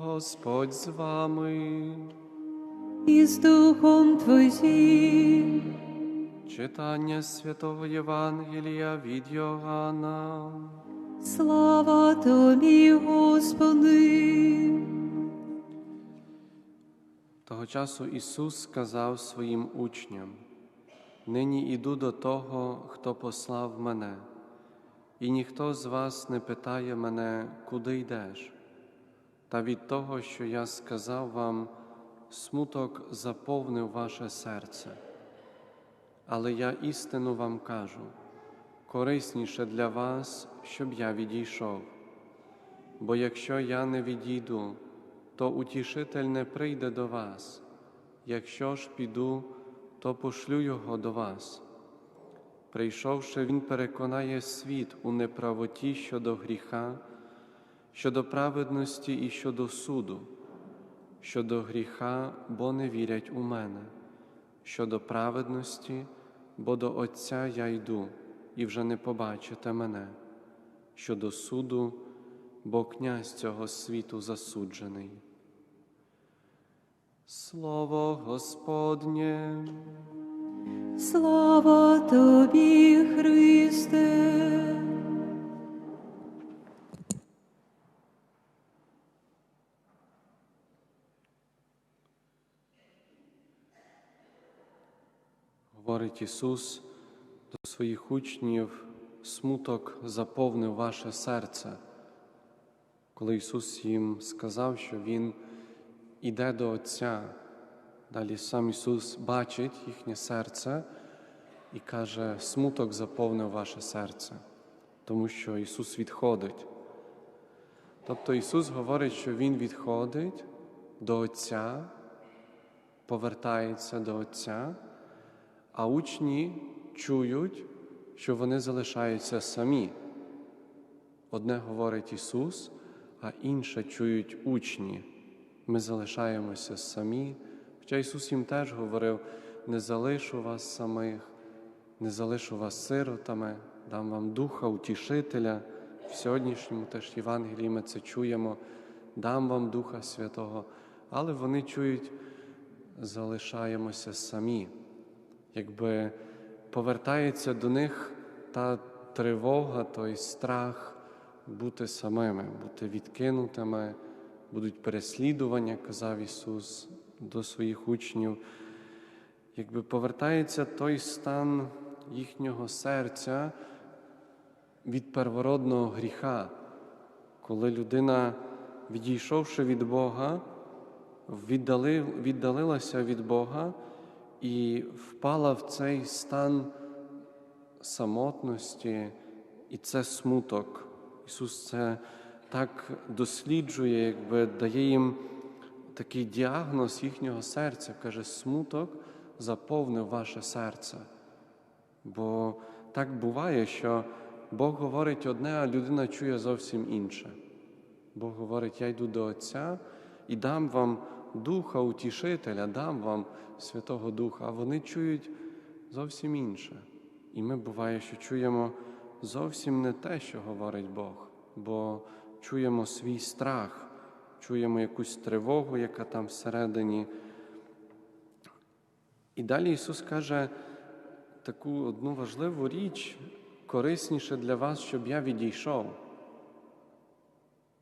Господь з вами. і з Духом Твоїм. Читання святого Євангелія від Йоанна. Слава Тобі, Господи. Того часу Ісус сказав своїм учням: Нині іду до того, хто послав мене, і ніхто з вас не питає мене, куди йдеш. Та від того, що я сказав вам, смуток заповнив ваше серце. Але я істину вам кажу, корисніше для вас, щоб я відійшов. Бо якщо я не відійду, то утішитель не прийде до вас. Якщо ж піду, то пошлю його до вас. Прийшовши, він переконає світ у неправоті щодо гріха, щодо праведності і щодо суду, щодо гріха, бо не вірять у мене, щодо праведності, бо до Отця я йду і вже не побачите мене, щодо суду, бо князь цього світу засуджений. Слово Господнє, Слава Тобі, Ісус до своїх учнів, смуток заповнив ваше серце. Коли Ісус їм сказав, що Він іде до Отця, далі сам Ісус бачить їхнє серце і каже, смуток заповнив ваше серце, тому що Ісус відходить. Тобто Ісус говорить, що Він відходить до Отця, повертається до Отця, а учні чують, що вони залишаються самі. Одне говорить Ісус, а інше чують учні. Ми залишаємося самі. Хоча Ісус їм теж говорив: не залишу вас самих, не залишу вас сиротами, дам вам духа, утішителя. В сьогоднішньому теж Євангелії ми це чуємо, дам вам Духа Святого, але вони чують, залишаємося самі, якби повертається до них та тривога, той страх бути самими, бути відкинутими, будуть переслідування, казав Ісус до своїх учнів. Якби повертається той стан їхнього серця від первородного гріха, коли людина, відійшовши від Бога, віддалилася від Бога і впала в цей стан самотності, і це смуток. Ісус це так досліджує, якби дає їм такий діагноз їхнього серця, каже, смуток заповнив ваше серце. Бо так буває, що Бог говорить одне, а людина чує зовсім інше. Бог говорить, я йду до Отця і дам вам Духа Утішителя, дам вам Святого Духа, а вони чують зовсім інше. І ми буває, що чуємо зовсім не те, що говорить Бог, бо чуємо свій страх, чуємо якусь тривогу, яка там всередині. І далі Ісус каже таку одну важливу річ, корисніше для вас, щоб я відійшов.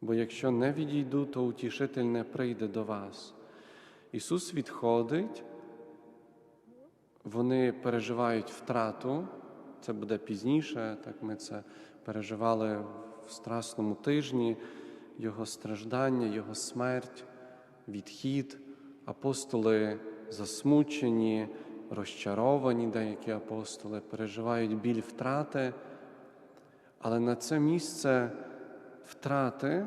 Бо якщо не відійду, то утішитель не прийде до вас. Ісус відходить, вони переживають втрату, це буде пізніше, так ми це переживали в страсному тижні, Його страждання, Його смерть, відхід, апостоли засмучені, розчаровані, деякі апостоли переживають біль втрати, але на це місце втрати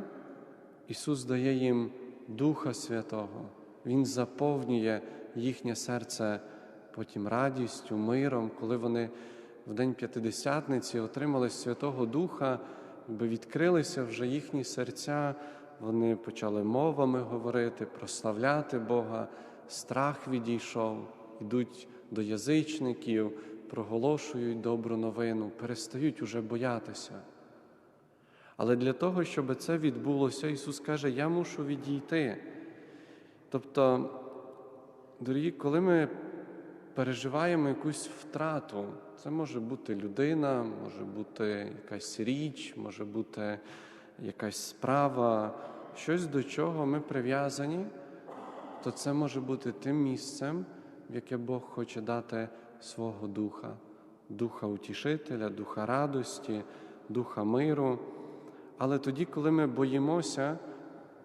Ісус дає їм Духа Святого, Він заповнює їхнє серце потім радістю, миром, коли вони в День П'ятидесятниці отримали Святого Духа, якби відкрилися вже їхні серця, вони почали мовами говорити, прославляти Бога, страх відійшов, йдуть до язичників, проголошують добру новину, перестають уже боятися. Але для того, щоб це відбулося, Ісус каже, я мушу відійти. Тобто, дорогі, коли ми переживаємо якусь втрату, це може бути людина, може бути якась річ, може бути якась справа, щось до чого ми прив'язані, то це може бути тим місцем, в яке Бог хоче дати свого духа, духа утішителя, духа радості, духа миру. Але тоді, коли ми боїмося,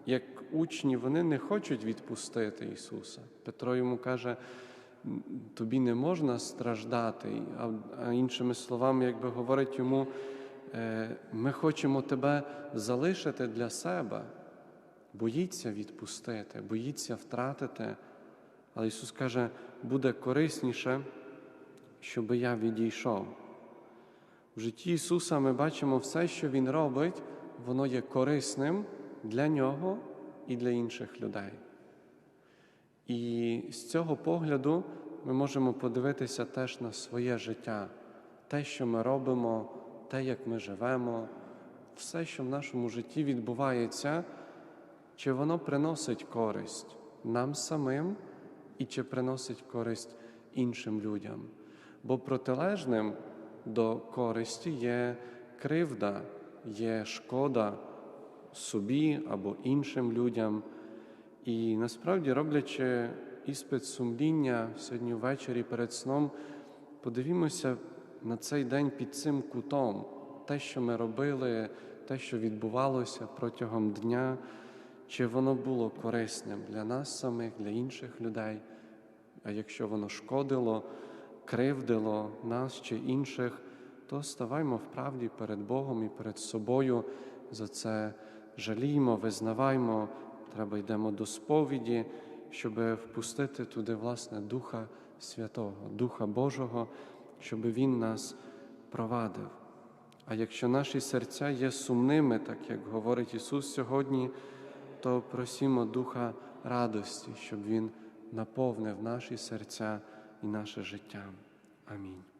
як учні, вони не хочуть відпустити Ісуса. Петро йому каже, тобі не можна страждати, а, іншими словами, якби говорить йому, «Е, ми хочемо тебе залишити для себе. Боїться відпустити, боїться втратити. Але Ісус каже, буде корисніше, щоб я відійшов. В житті Ісуса ми бачимо все, що Він робить, воно є корисним для Нього і для інших людей. І з цього погляду ми можемо подивитися теж на своє життя, те, що ми робимо, те, як ми живемо, все, що в нашому житті відбувається, чи воно приносить користь нам самим і чи приносить користь іншим людям. Бо протилежним до користі є кривда, є шкода собі або іншим людям. І насправді, роблячи іспит сумління сьогодні ввечері перед сном, подивімося на цей день під цим кутом, те, що ми робили, те, що відбувалося протягом дня, чи воно було корисним для нас самих, для інших людей. А якщо воно шкодило, кривдило нас чи інших, то ставаймо в правді перед Богом і перед собою за це жаліймо, визнаваймо, треба йдемо до сповіді, щоб впустити туди, власне, Духа Святого, Духа Божого, щоб Він нас провадив. А якщо наші серця є сумними, так як говорить Ісус сьогодні, то просімо Духа радості, щоб Він наповнив наші серця і наше життя. Амінь.